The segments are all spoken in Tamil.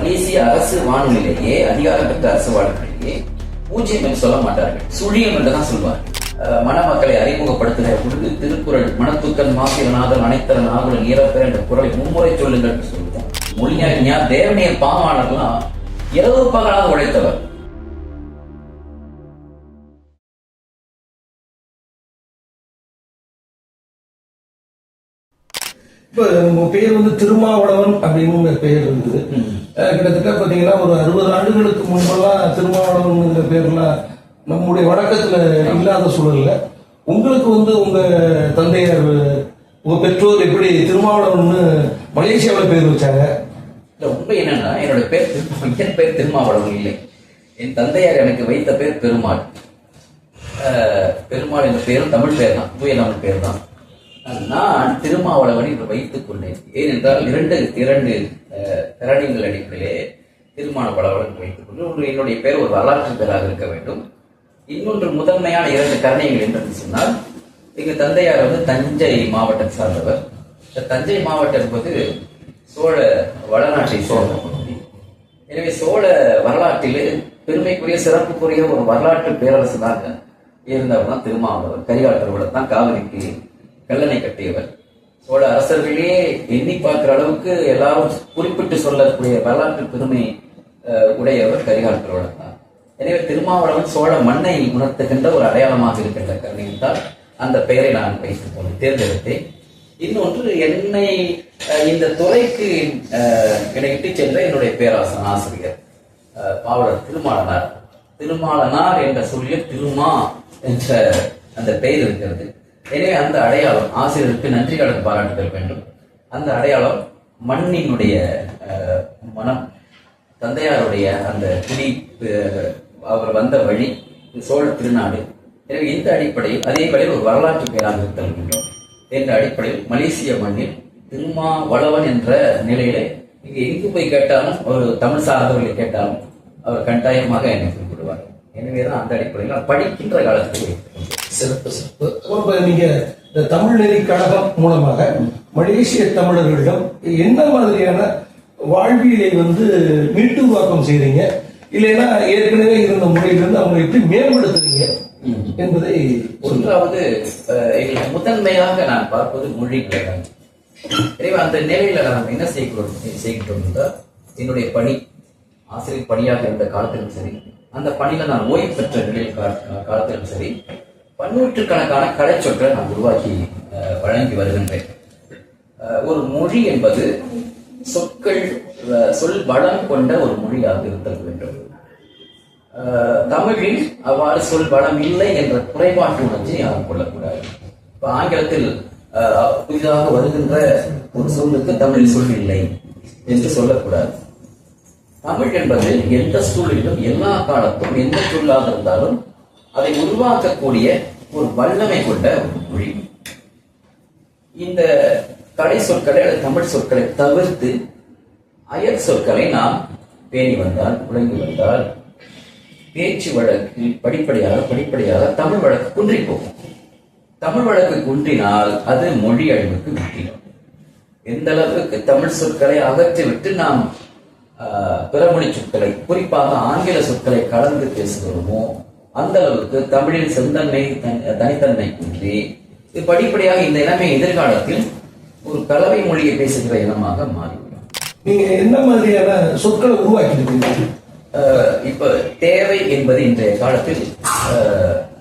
மலேசிய அரசு வானொலியிலேயே அதிகாரம் பெற்ற அரசு வானொலியிலேயே பூஜ்ஜியம் என்று சொல்ல மாட்டார்கள். சுழியம் என்று தான் சொல்வார்கள். அஹ் மணமக்களை அறிமுகப்படுத்துகிற பொழுது திருக்குறள் மணத்துக்கன் மாசிரநாதன் அனைத்தரன் ஆகுலன் ஈரப்பெற என்ற குரலை மும்முறை சொல்லுங்கள் என்று சொல்லுவோம் மொழிஞானியார் தேவனியர் பாமானர்லாம் இரவு பகலாக உழைத்தவர். இப்ப பெயர் வந்து திருமாவளவன் அப்படின்னு இருந்தது அஹ் கிட்டத்தட்ட பார்த்தீங்கன்னா ஒரு அறுபது ஆண்டுகளுக்கு முன்பெல்லாம் திருமாவளவன்ங்கிற பேர்லாம் நம்முடைய வழக்கத்தில் இல்லாத சூழல்ல. உங்களுக்கு வந்து உங்க தந்தையார் உங்க பெற்றோர் எப்படி திருமாவளவன்னு மலேசியாவில் பேர் வச்சாங்க? இல்ல உண்மை என்னன்னா என்னோட பேர் என் பேர் திருமாவளவன் இல்லை. என் தந்தையார் எனக்கு வைத்த பேர் பெருமாள். பெருமாள் என்ற பேரும் தமிழ் பேர் தான் தூய தமிழ் பேர் தான் நான் திருமாவளவன் இப்ப வைத்துக் கொண்டேன். ஏனென்றால் இரண்டு இரண்டு அஹ், அடிப்படையிலே திருமாவளவன் வைத்துக் கொண்டு ஒன்று என்னுடைய பேர் ஒரு வரலாற்று பேராக இருக்க வேண்டும். இன்னொன்று முதன்மையான இரண்டு கரணைகள் என்று சொன்னால் எங்க தந்தையார் வந்து தஞ்சை மாவட்டம் சார்ந்தவர். தஞ்சை மாவட்டம் என்பது சோழ வடநாட்டை சோழ எனவே சோழ வரலாற்றிலே பெருமைக்குரிய சிறப்புக்குரிய ஒரு வரலாற்று பேரரசனாக இருந்தவர் தான் திருமாவளவர் கரிகாட்டர் தான் காவிரிக்கு கல்லணை கட்டியவர். சோழ அரசர்களே எண்ணி பார்க்கிற அளவுக்கு எல்லாரும் குறிப்பிட்டு சொல்லக்கூடிய வரலாற்று பெருமை உடையவர் உடையவர் சோழர் தான் எனவே திருமாவளவன் சோழ மண்ணை உணர்த்துகின்ற ஒரு அடையாளமாக இருக்கின்ற காரணத்தால் அந்த பெயரை நான் வைத்துக் கொண்டு தேர்ந்தெடுத்தேன். இன்னொன்று என்னை இந்த துறைக்கு என்னை இட்டுச் சென்ற என்னுடைய பேராசன் ஆசிரியர் பாவலர் திருமாலனார். திருமாலனார் என்ற சொல்லில் திருமா என்ற அந்த பெயர் இருக்கிறது. எனவே அந்த அடையாளம் ஆசிரியருக்கு நன்றி கடன் பாராட்டுதல் வேண்டும். அந்த அடையாளம் மண்ணினுடைய மனம் தந்தையாருடைய அந்த குடி அவர் வந்த வழி சோழ திருநாடு. எனவே இந்த அடிப்படையில் அதே வழியில் ஒரு வரலாற்று பெயராக இருத்தல் வேண்டும். என்ற அடிப்படையில் மலேசிய மண்ணில் திருமா வளவன் என்ற நிலையிலே இங்கே எங்கு போய் கேட்டாலும் ஒரு தமிழ் சார்ந்தவர்களை கேட்டாலும் அவர் கட்டாயமாக என்னை குறிப்பிடுவார் எனவேதான் அந்த அடிப்படையில் நான் படிக்கின்ற காலத்தில் சிறப்பு சிறப்பு. இப்ப நீங்க இந்த தமிழ் நெறி கழகம் மூலமாக மலேசிய தமிழர்களிடம் என்ன மாதிரியான வாழ்வியலை வந்து மீட்டுருவாக்கம் செய்றீங்க? இல்லைன்னா ஏற்கனவே இருந்த முறையிலிருந்து அவங்க எப்படி மேம்படுத்துறீங்க என்பதை ஒன்றாவது அஹ், எங்களுக்கு முதன்மையாக நான் பார்ப்பது மொழி கழகம். எனவே அந்த நிலையில நாம் என்ன செய்கிறோம் செய்கிறோம் என்றால் என்னுடைய பணி ஆசிரியர் பணியாக இருந்த காலத்திலும் சரி அந்த பணியில நான் ஓய்வு பெற்ற நிலையில் காலத்திலும் சரி பன்னூற்றுக்கணக்கான கலைச்சொற்களை நான் உருவாக்கி அஹ், வழங்கி வருகின்றேன். ஒரு மொழி என்பது சொற்கள் சொல் வளம் கொண்ட ஒரு மொழியாக இருத்தல் வேண்டும். தமிழில் அவ்வாறு சொல் வளம் இல்லை என்ற குறைபாட்டு உணர்ச்சி யாரும் கொள்ளக்கூடாது. இப்ப ஆங்கிலத்தில் அஹ், புதிதாக வருகின்ற ஒரு சொல்லுக்கு தமிழில் சொல் இல்லை என்று சொல்லக்கூடாது. தமிழ் என்பது எந்த சூழலிலும் எல்லா காலத்தும் எந்த சொல்லாக இருந்தாலும் அதை உருவாக்கக்கூடிய ஒரு வல்லமை கொண்ட ஒரு மொழி. இந்த கடை சொற்களை அல்லது தமிழ் சொற்களை தவிர்த்து அயல் சொற்களை நாம் பேணி வந்தால் விளங்கி வந்தால் பேச்சு வழக்கில் படிப்படியாக படிப்படியாக தமிழ் வழக்கு குன்றி போகும். தமிழ் வழக்கு குன்றினால் அது மொழி அழிவுக்கு விட்டிடும் எந்த அளவுக்கு தமிழ் சொற்களை அகற்றிவிட்டு நாம் ஆஹ், பிறமொழி சொற்களை குறிப்பாக ஆங்கில சொற்களை கலந்து பேசுகிறோமோ அந்த அளவுக்கு தமிழின் செந்தன்மை தன்- தனித்தன்மை குன்றி இது படிப்படியாக இந்த இனமே எதிர்காலத்தில் ஒரு கலவை மொழியை பேசுகிற இனமாக மாறிவிடும். நீங்க என்ன மாதிரியான சொற்களை உருவாக்கிட்டு இப்ப தேவை என்பது இன்றைய காலத்தில்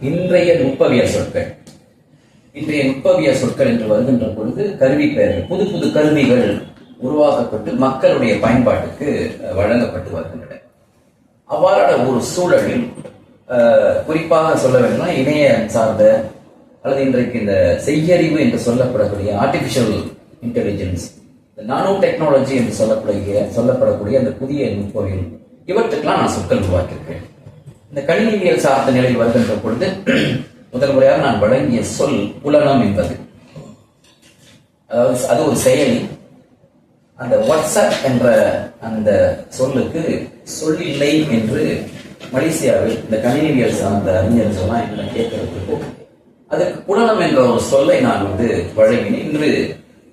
இன்றைய நுட்பவியல் சொற்கள். இன்றைய நுட்பவியல் சொற்கள் என்று வருகின்ற பொழுது கருவி பெயர்கள் புது புது கருவிகள் உருவாக்கப்பட்டு மக்களுடைய பயன்பாட்டுக்கு வழங்கப்பட்டு வருகின்றன. அவ்வாறான ஒரு சூழலில் குறிப்பாக சொல்ல வேண்டும்னா இணையம் சார்ந்த அல்லது இன்றைக்கு இந்த செய்யறிவு என்று சொல்லப்படக்கூடிய ஆர்டிபிஷியல் இன்டெலிஜென்ஸ் நானோ டெக்னாலஜி என்று சொல்லக்கூடிய சொல்லப்படக்கூடிய அந்த புதிய நுட்பவியல் இவற்றுக்கெல்லாம் நான் சொற்கள் உருவாக்கியிருக்கேன். இந்த கணினிவியல் சார்ந்த நிலையில் வருகின்ற பொழுது முதல் முறையாக நான் வழங்கிய சொல் புலனம் என்பது. அதாவது அது ஒரு செயலி. அந்த வாட்ஸ்அப் என்ற அந்த சொல்லுக்கு சொல்லில்லை இல்லை என்று மலேசியாவில் இந்த கணினிவியல் சார்ந்த அறிஞர்கள் எல்லாம் என்ன கேட்கறதுக்கு. அதற்கு புலனம் என்ற ஒரு சொல்லை நான் வந்து வழங்கினேன். இன்று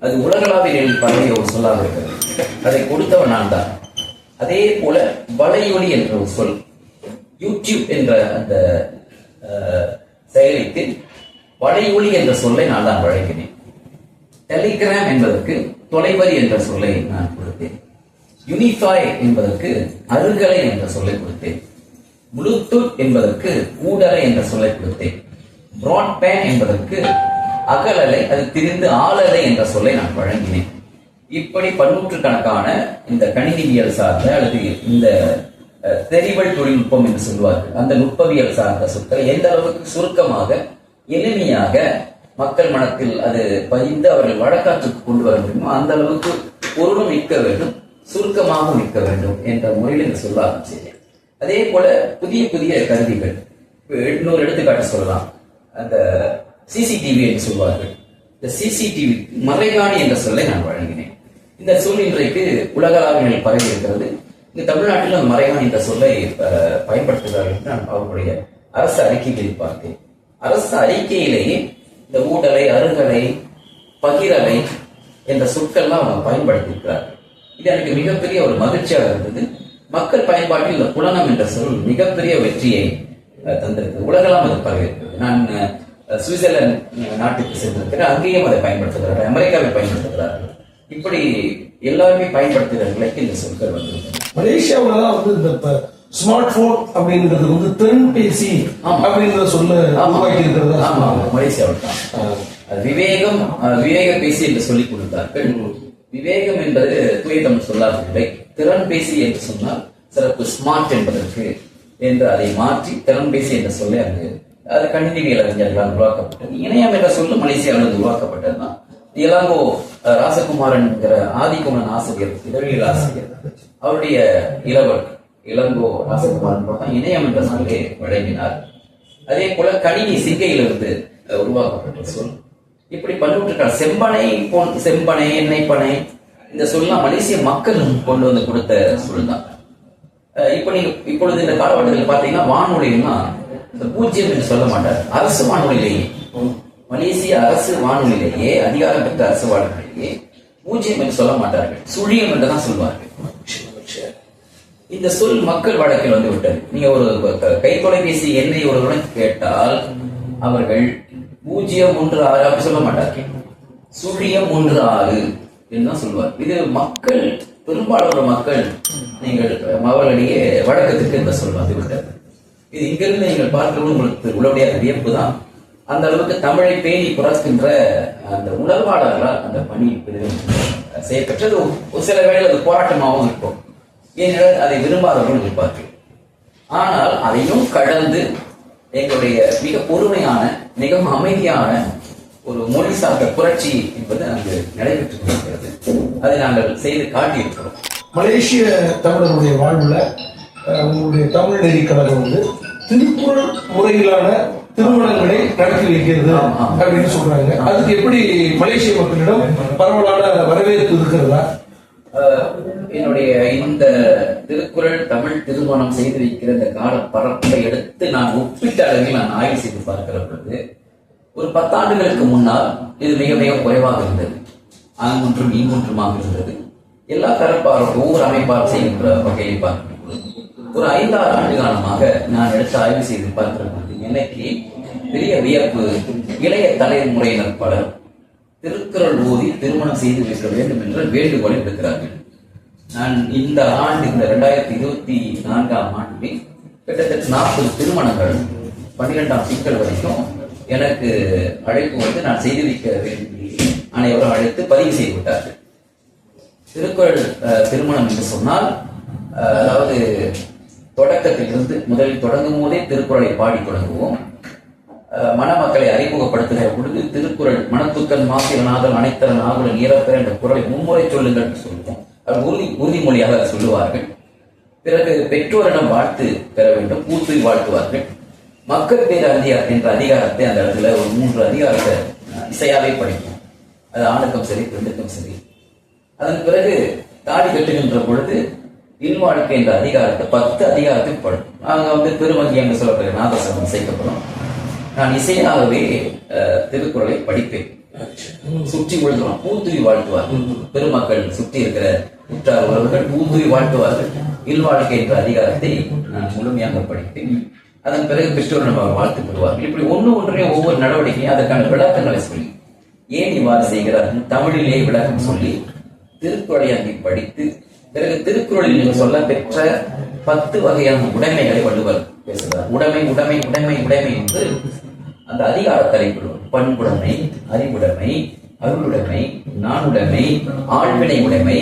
அது உலகளாவில் பழகிய ஒரு சொல்லாக இருக்கிறது. அதை கொடுத்தவன் நான் தான். அதே போல வலையொலி என்ற ஒரு சொல் யூடியூப் என்ற அந்த அஹ், செயலிக்கு வலையொலி என்ற சொல்லை நான் தான் வழங்கினேன். டெலிகிராம் என்பதற்கு தொலைவரி என்ற சொல்லை நான் கொடுத்தேன். யூனிஃபாய் என்பதற்கு அருகலை என்ற சொல்லை கொடுத்தேன். ப்ளூடூத் என்பதற்கு ஊடலை என்ற சொல்லை கொடுத்தேன். பிராட்பேண்ட் என்பதற்கு அகலலை அது திரிந்து ஆளலை என்ற சொல்லை நான் வழங்கினேன். இப்படி பன்னூற்றுக்கணக்கான இந்த கணினிவியல் சார்ந்த அல்லது இந்த தெரிவல் தொழில்நுட்பம் என்று சொல்வார்கள் அந்த நுட்பவியல் சார்ந்த சொற்களை எந்த அளவுக்கு சுருக்கமாக எளிமையாக மக்கள் மனத்தில் அது பதிந்து அவர்கள் வழக்காற்றுக்கு கொண்டு வர முடியுமோ அந்த அளவுக்கு பொருளும் நிற்க வேண்டும் சுருக்கமாகவும் நிற்க வேண்டும் என்ற முறையில் இந்த சொல்லாகம் செய்தேன் அதே போல புதிய புதிய கருவிகள். இப்போ இன்னொரு எடுத்துக்காட்டு சொல்லலாம். அந்த சிசிடிவி என்று சொல்வார்கள். இந்த சிசிடிவி மறைகாணி என்ற சொல்லை நான் வழங்கினேன். இந்த சொல் இன்றைக்கு உலகளாவிய பரவி இருக்கிறது. இந்த தமிழ்நாட்டில் மறைகாணி என்ற சொல்லை பயன்படுத்துகிறார்கள் என்று நான் அவர்களுடைய அரசு அறிக்கைகளில் பார்த்தேன். அரசு அறிக்கையிலேயே இந்த ஊடலை அருகலை பகிரலை என்ற சொற்கள்லாம் அவங்க பயன்படுத்தியிருக்கிறார்கள். இது எனக்கு மிகப்பெரிய ஒரு மகிழ்ச்சியாக இருந்தது. மக்கள் பயன்பாட்டில் இந்த புலனம் என்ற சொல் மிகப்பெரிய வெற்றியை தந்திருக்கு உலகெல்லாம் அது பரவி இருக்கிறது நான் சுவிட்சர்லாந்து நாட்டுக்கு சென்றிருக்கிறேன். அங்கேயும் அதை பயன்படுத்துகிறார்கள். அமெரிக்காவில் பயன்படுத்துகிறார்கள். இப்படி எல்லாருமே பயன்படுத்துகிற நிலைக்கு இந்த சொற்கள் வந்திருக்கிறது மலேசியாவுல தான் வந்து இந்த ஸ்மார்ட் போன் அப்படிங்கிறது வந்து திறன்பேசி ஆமா. அப்படிங்கிற சொல்ல உருவாக்கி இருக்கிறதா ஆமா. மலேசியாவில் தான். அது விவேகம் விவேக பேசி என்று சொல்லிக் கொடுத்தார்கள். விவேகம் என்பது தூய தமிழ் சொல்லாதவில்லை திறன்பேசி என்று சொன்னால் சிறப்பு ஸ்மார்ட் என்பதற்கு என்று அதை மாற்றி திறன்பேசி என்ற சொல்லை அங்கு அது கணினிவியல் அறிஞர்களால் உருவாக்கப்பட்டது. இணையம் என்ற சொல்லு மலேசியாவில் உருவாக்கப்பட்டதுதான். இளங்கோ அஹ், ராசகுமாரன் என்கிற ஆதிக்குமரன் ஆசிரியர் இதழியல் ஆசிரியர். அவருடைய இளவல் இளங்கோ ராசகுமாரன் பார்த்தா இணையம் என்ற சொல்லை வழங்கினார். அதே போல கணினி சிங்கையிலிருந்து உருவாக்கப்பட்ட சொல். இப்படி பன்னூற்றுக்கால செம்பனை போன் செம்பனை எண்ணெய் பனை இந்த சொல்லலாம் மலேசிய மக்கள் கொண்டு வந்து கொடுத்த சொல் தான் இப்போ நீங்க இப்பொழுது இந்த காலகட்டத்தில் பார்த்தீங்கன்னா வானொலியெல்லாம் இந்த பூஜ்ஜியம் என்று சொல்ல மாட்டார். அரசு வானொலியிலேயே மலேசிய அரசு வானொலியிலேயே அதிகாரம் பெற்ற அரசு வானொலியிலேயே பூஜ்ஜியம் என்று சொல்ல மாட்டார்கள். சுழியம் என்று தான் சொல்வார்கள். இந்த சொல் மக்கள் வழக்கில் வந்து விட்டது. நீங்க ஒரு கை தொலைபேசி எண்ணை ஒருவருடன் கேட்டால் அவர்கள் பூஜ்ஜியம் ஒன்று ஆறு அப்படி சொல்ல மாட்டார்கள். சுழியம் ஒன்று ஆறு. என்றுதான் தான் இது மக்கள் பெரும்பாலான மக்கள் நீங்கள் மகளிடையே வழக்கத்துக்கு இந்த சொல்வார் விட்டது இது இங்கிருந்து நீங்கள் பார்க்கிறது உங்களுக்கு உள்ளபடியாக வியப்பு தான் அந்த அளவுக்கு தமிழை பேணி புறக்கின்ற அந்த உணர்வாளர்களால் அந்த பணி பெரிதும் செய்யப்பெற்றது ஒரு சில வேளையில் அது போராட்டமாகவும் இருக்கும். ஏனென்றால் அதை விரும்பாதவர்கள் இருப்பார்கள். ஆனால் அதையும் கடந்து எங்களுடைய மிக பொறுமையான மிகவும் அமைதியான ஒரு மொழி சார்ந்த புரட்சி என்பது அங்கு நடைபெற்றுக் கொண்டிருக்கிறது. அதை நாங்கள் செய்து காட்டியிருக்கிறோம். மலேசிய தமிழருடைய வாழ்வுல உங்களுடைய தமிழ் நெறி கழகம் வந்து திருக்குறள் முறையிலான திருமணங்களை நடத்தி வைக்கிறது. அப்படின்னு சொல்றாங்க. அதுக்கு எப்படி மலேசிய மக்களிடம் பரவலான வரவேற்பு இருக்கிறதா? என்னுடைய இந்த திருக்குறள் தமிழ் திருமணம் செய்து வைக்கிற இந்த கால பரப்பை எடுத்து நான் ஒப்பிட்ட அளவில் நான் ஆய்வு செய்து பார்க்கிற பொழுது ஒரு பத்தாண்டுகளுக்கு முன்னால் இது மிக மிக குறைவாக இருந்தது. அங்கொன்றும் இங்கொன்றுமாக இருந்தது. எல்லா தரப்பாரும் ஒவ்வொரு அமைப்பார் செய்கின்ற வகையை பார்க்கும் ஒரு ஐந்தாறு ஆண்டு காலமாக நான் எடுத்து ஆய்வு செய்து பார்க்கிறது எனக்கு பெரிய வியப்பு இளைய தலைமுறையினர் பலர் திருக்குறள் ஓதி திருமணம் செய்து வைக்க வேண்டும் என்ற வேண்டுகோளை விடுக்கிறார்கள். நான் இந்த ஆண்டு இந்த ரெண்டாயிரத்தி இருபத்தி நான்காம் ஆண்டில் கிட்டத்தட்ட நாற்பது திருமணங்கள் பன்னிரெண்டாம் திங்கள் வரைக்கும் எனக்கு அழைப்பு வந்து நான் செய்து வைக்க வேண்டும் அனைவரும் அழைத்து பதிவு செய்து விட்டார்கள். திருக்குறள் திருமணம் என்று சொன்னால் அதாவது தொடக்கத்திலிருந்து முதலில் தொடங்கும் போதே திருக்குறளை பாடி தொடங்குவோம். மணமக்களை அறிமுகப்படுத்துகிற பொழுது திருக்குறள் மனத்துக்கள் மாசிரநாதன் அனைத்தரன் ஆகுலன் ஈரப்பெற என்ற குரலை மும்முறை சொல்லுங்கள் என்று சொல்லுவோம். அவர் உறுதி உறுதிமொழியாக சொல்லுவார்கள். பிறகு பெற்றோரிடம் வாழ்த்து பெற வேண்டும் பூத்துவி வாழ்த்துவார்கள். மக்கள் பேர் அதிகார் என்ற அதிகாரத்தை அந்த இடத்துல ஒரு மூன்று அதிகாரத்தை இசையாவே படிப்போம். அது ஆணுக்கும் சரி பெண்ணுக்கும் சரி. அதன் பிறகு தாடி கட்டுகின்ற பொழுது இல்வாழ்க்கை என்ற அதிகாரத்தை பத்து அதிகாரத்துக்கு படும் நாங்கள் வந்து பெருமங்கி என்று சொல்லக்கூடிய நாதசனம் சேர்க்கப்படும் நான் இசையாகவே அஹ், திருக்குறளை படிப்பேன். சுற்றி விழுந்துடும் பூத்துவி வாழ்த்துவார். பெருமக்கள் சுற்றி இருக்கிற உற்றார் உறவுகள் பூந்துவி வாழ்த்துவார்கள். இல்வாழ்க்கை என்ற அதிகாரத்தை நான் முழுமையாக படிப்பேன். அதன் பிறகு பெற்றோர் நம்ம வாழ்த்து பெறுவார்கள் இப்படி ஒன்று ஒன்றே ஒவ்வொரு நடவடிக்கையும் அதற்கான விளக்கங்களை சொல்லி ஏன் இவ்வாறு செய்கிறார்கள் தமிழிலே விளக்கம் சொல்லி திருக்குறளையாங்கி படித்து பிறகு திருக்குறளில் நீங்கள் சொல்ல பெற்ற பத்து வகையான உடைமைகளை வள்ளுவர் பேசுகிறார். உடைமை உடைமை உடைமை உடைமை என்று அந்த அதிகார பண்புடைமை அறிவுடைமை அருளுடைமை நானுடைமை ஆழ்வினை உடைமை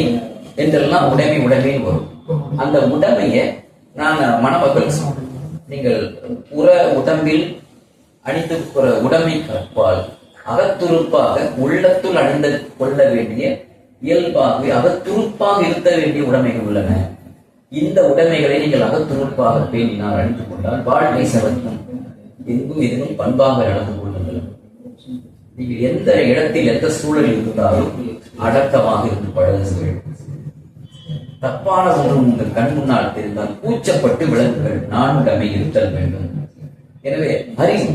என்றெல்லாம் உடைமை உடைமைன்னு வரும். அந்த உடைமையை நான் மணமக்கள் சொன்னேன். நீங்கள் புற உடம்பில் அணிந்து உடம்பை உடைமை கற்பால் அகத்துருப்பாக உள்ளத்துள் அணிந்து கொள்ள வேண்டிய இயல்பாகவே அகத்துருப்பாக இருக்க வேண்டிய உடைமைகள் உள்ளன. இந்த உடைமைகளை நீங்கள் அகத்துருப்பாக பேணினால் அணிந்து கொண்டால் வாழ்க்கை சிறக்கும் எங்கும் எதுவும் பண்பாக நடந்து கொள்ளுங்கள். நீங்கள் எந்த இடத்தில் எந்த சூழல் இருந்தாலும் அடக்கமாக இருந்து பழகுங்கள் தப்பான ஒன்று உங்கள் கண் முன்னால் தெரிந்தால் கூச்சப்பட்டு விளங்குங்கள் நான்கு இருத்தல் வேண்டும். எனவே அறிவு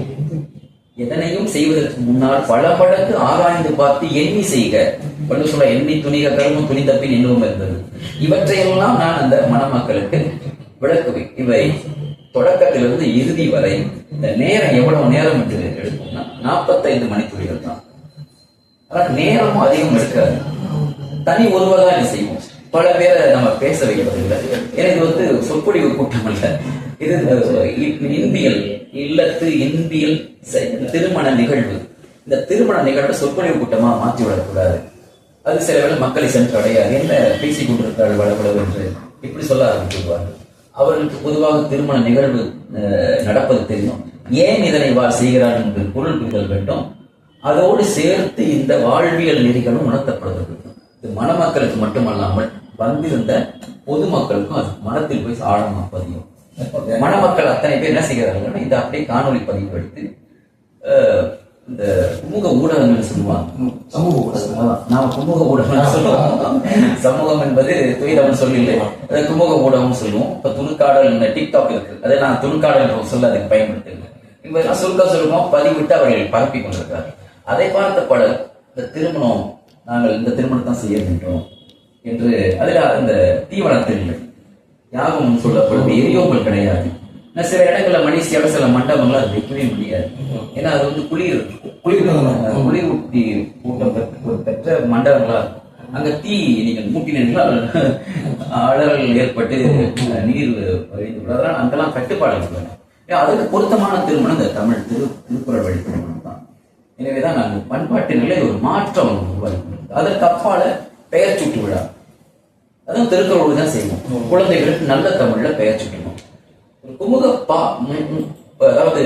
எதனையும் செய்வதற்கு முன்னால் பல மடங்கு ஆராய்ந்து பார்த்து எண்ணி செய்க. வள்ளுவர் சொல்ல எண்ணி துணிக கருமும் துணி தப்பின் இன்னும் இருந்தது இவற்றையெல்லாம் நான் அந்த மணமக்களுக்கு விளக்குவேன் இவை தொடக்கத்திலிருந்து இறுதி வரை இந்த நேரம் எவ்வளவு நேரம் என்று எடுக்கும்னா நாற்பத்தைந்து மணித்துளிகள் தான். ஆனால் நேரமும் அதிகம் எடுக்காது. தனி ஒருவர் தான் செய்வோம். பல பேரை நம்ம பேச வைப்பதில்லை எனக்கு வந்து சொற்பொழிவு கூட்டம் அல்ல. இது இன்பியல் இல்லத்து இன்பியல் திருமண நிகழ்வு. இந்த திருமண நிகழ்வு சொற்பொழிவு கூட்டமா மாற்றி விடக்கூடாது. அது சில வேளை மக்களை சென்று அடையாது என்ன பேசிக் கொண்டிருந்தால் வளவளவு என்று இப்படி சொல்ல ஆரம்பிச்சிருவார்கள் அவர்களுக்கு பொதுவாக திருமண நிகழ்வு அஹ், நடப்பது தெரியும். ஏன் இதனை வா செய்கிறார் என்று பொருள் புரிதல் வேண்டும். அதோடு சேர்த்து இந்த வாழ்வியல் நெறிகளும் உணர்த்தப்படுகிறது. இது மணமக்களுக்கு மட்டுமல்லாமல் வந்திருந்த பொதுமக்களுக்கும் அது மனத்தில் போய் ஆழமா பதியும். மணமக்கள் அத்தனை பேர் என்ன செய்கிறார்கள்? இதை அப்படியே காணொளி பதிவு எடுத்து இந்த சமூக ஊடகங்கள் சொல்லுவாங்க. சமூக ஊடகம் நாம குமுக ஊடகம் சொல்லுவோம். சமூகம் என்பது துயரம் சொல்லல அதை குமுக ஊடகம் சொல்லுவோம். இப்ப துணுக்காடல் இந்த டிக்டாக் இருக்கு. அதை நான் துணுக்காடல் சொல்ல அதுக்கு பயன்படுத்துகிறேன். இப்ப சுருக்க சொல்லுவோம் பதிவிட்டு அவர்கள் பரப்பி கொண்டிருக்கிறார்கள். அதை பார்த்த பலர் இந்த திருமணம் நாங்கள் இந்த திருமணம் தான் செய்ய வேண்டும் என்று அதுல அந்த தீவனத்தில் இல்லை யாகம் சொல்லப்படுது எரியோங்கள் கிடையாது சில இடங்கள்ல மணிசியால சில மண்டபங்கள்ல அது வைக்கவே முடியாது ஏன்னா அது வந்து குளிர் குளிர்காலம். குளிர் ஊட்டி கூட்டம் பெற்ற- மண்டபங்களா. அங்க தீ நீங்கள் மூட்டினீர்களால் அழல் ஏற்பட்டு நீர் வழிந்து விடும். அதனால அங்கெல்லாம் கட்டுப்பாடுகள் உள்ளன அதுக்கு பொருத்தமான திருமணம் இந்த தமிழ் திரு திருக்குறள் வழி திருமணம் தான் எனவேதான் நாங்கள் பண்பாட்டு நிலை ஒரு மாற்றம் உருவாக்கி அதற்கு அப்பால பெயர் சூட்டு விழா. அதுவும் திருக்குறளோடு தான் செய்வோம். குழந்தைகளுக்கு நல்ல தமிழ்ல பெயர் சுட்டணும். குமுக பா அதாவது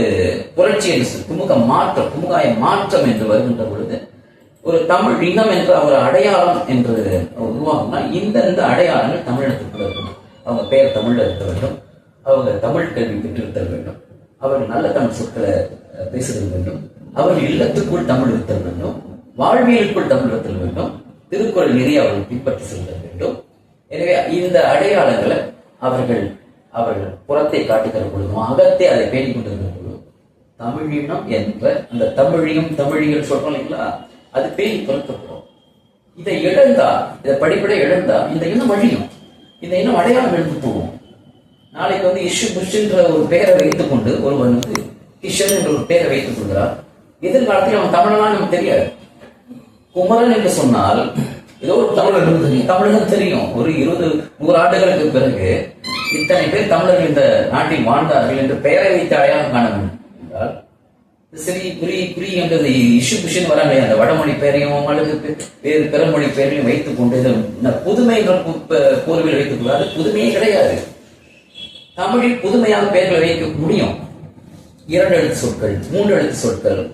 புரட்சி என்று குமுக மாற்றம் குமுகாய மாற்றம் என்று வருகின்ற பொழுது ஒரு தமிழ் இனம் என்ற ஒரு அடையாளம் என்று உருவாகும்னா இந்த இந்த அடையாளங்கள் தமிழகத்துக்குள்ள இருக்கணும். அவங்க பெயர் தமிழ்ல இருக்க வேண்டும். அவங்க தமிழ் கல்வி பெற்றிருத்தல் வேண்டும். அவர்கள் நல்ல தமிழ் சொற்களை பேசுதல் வேண்டும். அவர்கள் இல்லத்துக்குள் தமிழ் இருத்தல் வேண்டும். வாழ்வியலுக்குள் தமிழ் வேண்டும். திருக்குறள் நெறி அவர்கள் பின்பற்றி செல்ல வேண்டும். எனவே இந்த அடையாளங்களை அவர்கள் அவர்கள் புறத்தை காட்டுகிற பொழுதும் அகத்தை அதை பேணிக் கொண்டிருக்கிற பொழுதும் தமிழினம் என்ற அந்த தமிழையும் தமிழியல் சொல்றோம் இல்லைங்களா? அது பேணி துறக்கப்படும் இதை இழந்தா இதை படிப்படியாக இழந்தா இந்த இனம் அழியும். இந்த இனம் அடையாளம் எழுந்து போகும். நாளைக்கு வந்து இஷு புஷ்ன்ற ஒரு பெயரை வைத்துக் கொண்டு ஒருவன் வந்து கிஷன் என்ற ஒரு பெயரை வைத்துக் கொள்கிறார். எதிர்காலத்தில் அவன் தமிழனா நமக்கு தெரியாது. குமரன் என்று சொன்னால் ஏதோ ஒரு தமிழர் தெரியும். தமிழகம் தெரியும். ஒரு இருபது நூறு ஆண்டுகளுக்கு பிறகு இத்தனை பேர் தமிழர்கள் இந்த நாட்டில் வாழ்ந்தார்கள் என்று பெயரை வைத்து அடையாளம் காண முடியும். என்றால் சரி குறி குறி என்றது இஷு புஷன் வராங்க அந்த வடமொழி பெயரையும் அல்லது வேறு பிறமொழி பெயரையும் வைத்துக் கொண்டு இந்த புதுமை என்ற கு- வைத்துக் கொள்ளாது புதுமையே கிடையாது. தமிழில் புதுமையாக பெயர்களை வைக்க முடியும். இரண்டு எழுத்து சொற்கள் மூன்று எழுத்து சொற்கள்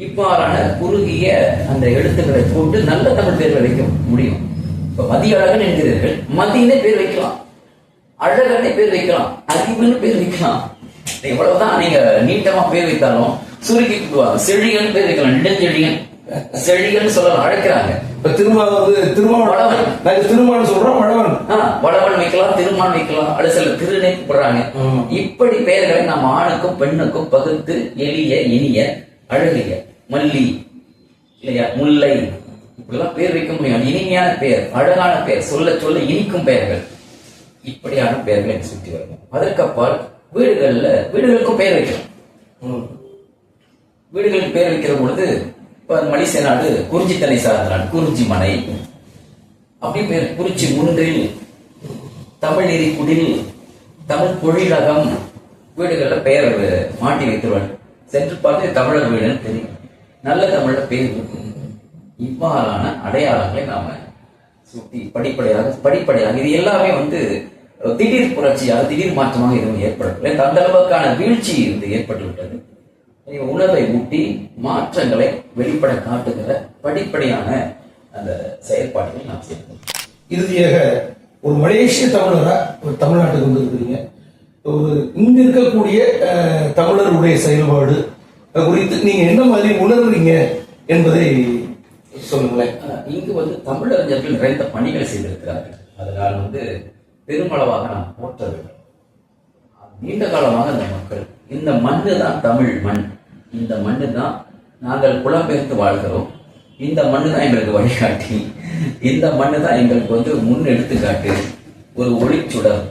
இவ்வாறான குறுகிய அந்த எழுத்துக்களை கொண்டு நல்ல தமிழ் பெயர்களை வைக்க முடியும். இப்ப மதிய அழகன் என்கிறீர்கள். மதியனே பேர் வைக்கலாம். அழகனே பேர் வைக்கலாம். அறிவுன்னு பேர் வைக்கலாம். எவ்வளவுதான் நீங்க நீட்டமா பேர் வைத்தாலும் சுருக்கி செழியன் பேர் வைக்கலாம். நெடுஞ்செழியன். செழியன் சொல்லலாம் அழைக்கிறாங்க. இப்ப திருமா வந்து திருமாவளவன். வளவன். நாங்க திருமான்னு சொல்றோம் வளவன். ஆ, வடவன் வைக்கலாம் திருமான் வைக்கலாம் அல்லது சில திருநே கூப்பிடுறாங்க. ஆமா. இப்படி பெயர்களை நாம் ஆணுக்கும் பெண்ணுக்கும் பகுத்து எளிய இனிய அழகிய மல்லி இல்லையா? முல்லை. இப்படிலாம் பேர் வைக்க முடியும். இனிமையான பெயர் அழகான பெயர் சொல்ல சொல்ல இனிக்கும் பெயர்கள். இப்படியான பெயர்கள் எனக்கு சுற்றி வரணும் அதற்கப்பால் வீடுகள்ல வீடுகளுக்கும் பெயர் வைக்கணும். வீடுகளுக்கு பெயர் வைக்கிற பொழுது இப்ப மலேசிய நாடு குறிஞ்சி தலை சார்ந்த நாடு குறிஞ்சி மனை அப்படி பேர் குறிச்சி முன்றில் தமிழ் நெறிக்குடில் தமிழ் பொழிலகம். வீடுகளில் பெயர் மாட்டி வைத்துருவாங்க சென்று பார்த்து தமிழர் வீடுன்னு தெரியும். நல்ல தமிழ பேர் இவ்வாறான அடையாளங்களை நாம சுட்டி படிப்படையாக படிப்படையாக இது எல்லாமே வந்து திடீர் புரட்சியாக திடீர் மாற்றமாக எதுவும் ஏற்படவில்லை. அந்த அளவுக்கான வீழ்ச்சி இது ஏற்பட்டு விட்டது உணர்வை ஊட்டி மாற்றங்களை வெளிப்பட காட்டுகிற படிப்படியான அந்த செயற்பாடுகளை நாம் செய்யணும். இறுதியாக ஒரு மலேசிய தமிழரா ஒரு தமிழ்நாட்டுக்கு வந்திருக்கிறீங்க. ஒரு இங்க இருக்கக்கூடிய தமிழருடைய செயல்பாடு குறித்து நீங்க என்ன மாதிரி உணர்றீங்க என்பதை சொல்லுங்களேன். இங்கு வந்து தமிழறிஞர்கள் நிறைந்த பணிகளை செய்திருக்கிறார்கள். அதனால் வந்து பெருமளவாக நாம் போற்ற வேண்டும். நீண்ட காலமாக இந்த மக்கள் இந்த மண்ணு தான் தமிழ் மண். இந்த மண்ணு தான் நாங்கள் புலம்பெயர்ந்து வாழ்கிறோம். இந்த மண்ணு தான் எங்களுக்கு வழிகாட்டி. இந்த மண்ணு தான் எங்களுக்கு வந்து முன் எடுத்துக்காட்டு. ஒரு ஒளிச்சுடர்.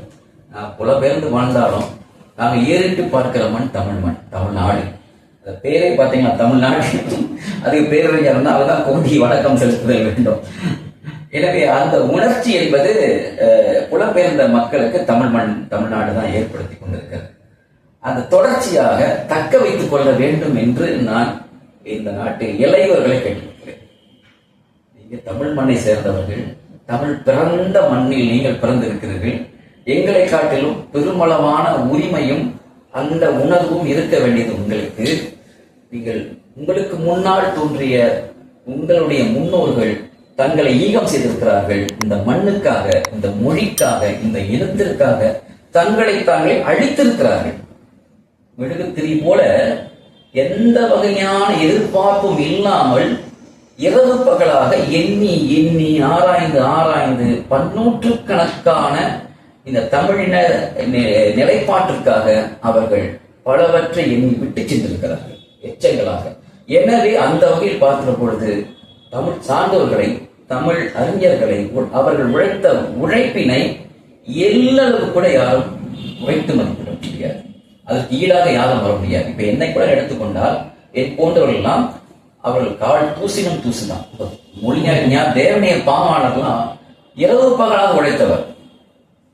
புலம்பெயர்ந்து வாழ்ந்தாலும் நாங்கள் ஏறிட்டு பார்க்கிற மண் தமிழ் மண் தமிழ்நாடு. அந்த பேரே பார்த்தீங்கன்னா தமிழ்நாடு அதுக்கு பேரறிஞர் இருந்தால் அதுதான் கோடி வணக்கம் செலுத்துதல் வேண்டும். எனவே அந்த உணர்ச்சி என்பது புலம்பெயர்ந்த மக்களுக்கு தமிழ் மண் தமிழ்நாடு தான் ஏற்படுத்தி கொண்டிருக்கிறது. அந்த தொடர்ச்சியாக தக்க வைத்துக் கொள்ள வேண்டும் என்று நான் இந்த நாட்டு இளையவர்களை கேட்டிருக்கிறேன் நீங்கள் தமிழ் மண்ணை சேர்ந்தவர்கள் தமிழ் பிறந்த மண்ணில் நீங்கள் பிறந்திருக்கிறீர்கள் எங்களை காட்டிலும் பெருமளவான உரிமையும் அந்த உணர்வும் இருக்க வேண்டியது உங்களுக்கு. நீங்கள் உங்களுக்கு முன்னால் தோன்றிய உங்களுடைய முன்னோர்கள் தங்களை ஈகம் செய்திருக்கிறார்கள். இந்த மண்ணுக்காக இந்த மொழிக்காக இந்த இனத்திற்காக தங்களை தாங்களே அழித்திருக்கிறார்கள். மெழுகுத்திரி போல எந்த வகையான எதிர்பார்ப்பும் இல்லாமல் இரவு பகலாக எண்ணி எண்ணி ஆராய்ந்து ஆராய்ந்து பன்னூற்று கணக்கான இந்த தமிழின நிலைப்பாட்டிற்காக அவர்கள் பலவற்றை எண்ணி விட்டு சென்றிருக்கிறார்கள். எச்சங்களாக. எனவே அந்த வகையில் பார்க்கிற பொழுது தமிழ் சார்ந்தவர்களை தமிழ் அறிஞர்களை உ- அவர்கள் உழைத்த உழைப்பினை எல்லளவு கூட யாரும் உழைத்து மதிப்பிட முடியாது. அதற்கு ஈடாக யாரும் வர முடியாது. இப்ப என்னை கூட எடுத்துக்கொண்டால் என் போன்றவர்கள்லாம் அவர்கள் கால் தூசினும் தூசினான் மொழிஞர் தேவனைய பாமானர்லாம் இரவு பகலாக உழைத்தவர்.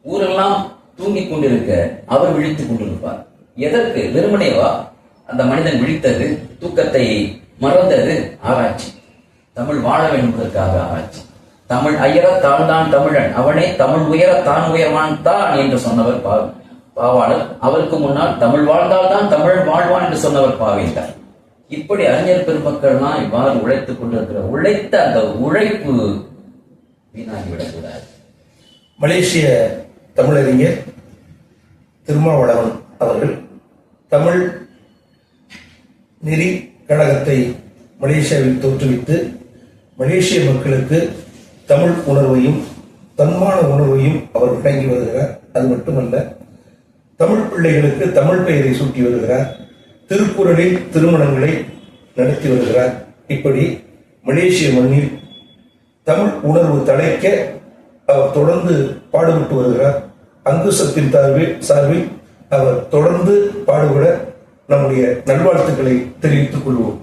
ஊரெல்லாம் தூங்கி கொண்டிருக்க அவர் விழித்துக் கொண்டிருப்பார். எதற்கு? வெறுமனேவா? அந்த மனிதன் விழித்தது தூக்கத்தை மறந்தது ஆராய்ச்சி. தமிழ் வாழ வேண்டுவதற்காக ஆராய்ச்சி. தமிழ் ஐயர தாழ்ந்தான் தமிழன் அவனே தமிழ் உயர தான் உயர்வான் தான் என்று சொன்னவர் பா பாவாளர். அவருக்கு முன்னால் தமிழ் வாழ்ந்தால்தான் தமிழ் வாழ்வான் என்று சொன்னவர் பாவேந்தார். இப்படி அறிஞர் பெருமக்கள்லாம் இவ்வாறு உழைத்துக் கொண்டிருக்கிற உழைத்த அந்த உழைப்பு வீணாகிவிடக்கூடாது மலேசிய தமிழறிஞர் திருமாவளவன் அவர்கள் தமிழ் நெறி கழகத்தை மலேசியாவில் தோற்றுவித்து மலேசிய மக்களுக்கு தமிழ் உணர்வையும் தன்மான உணர்வையும் அவர் வழங்கி வருகிறார். அது மட்டுமல்ல தமிழ் பிள்ளைகளுக்கு தமிழ் பெயரை சூட்டி வருகிறார். திருக்குறளில் திருமணங்களை நடத்தி வருகிறார். இப்படி மலேசிய மண்ணில் தமிழ் உணர்வு தலைக்க அவர் தொடர்ந்து பாடுபட்டு வருகிறார். அங்குசத்தின் சார்பில் சார்பில் அவர் தொடர்ந்து பாடுபட நம்முடைய நல்வாழ்த்துக்களை தெரிவித்துக் கொள்வோம்.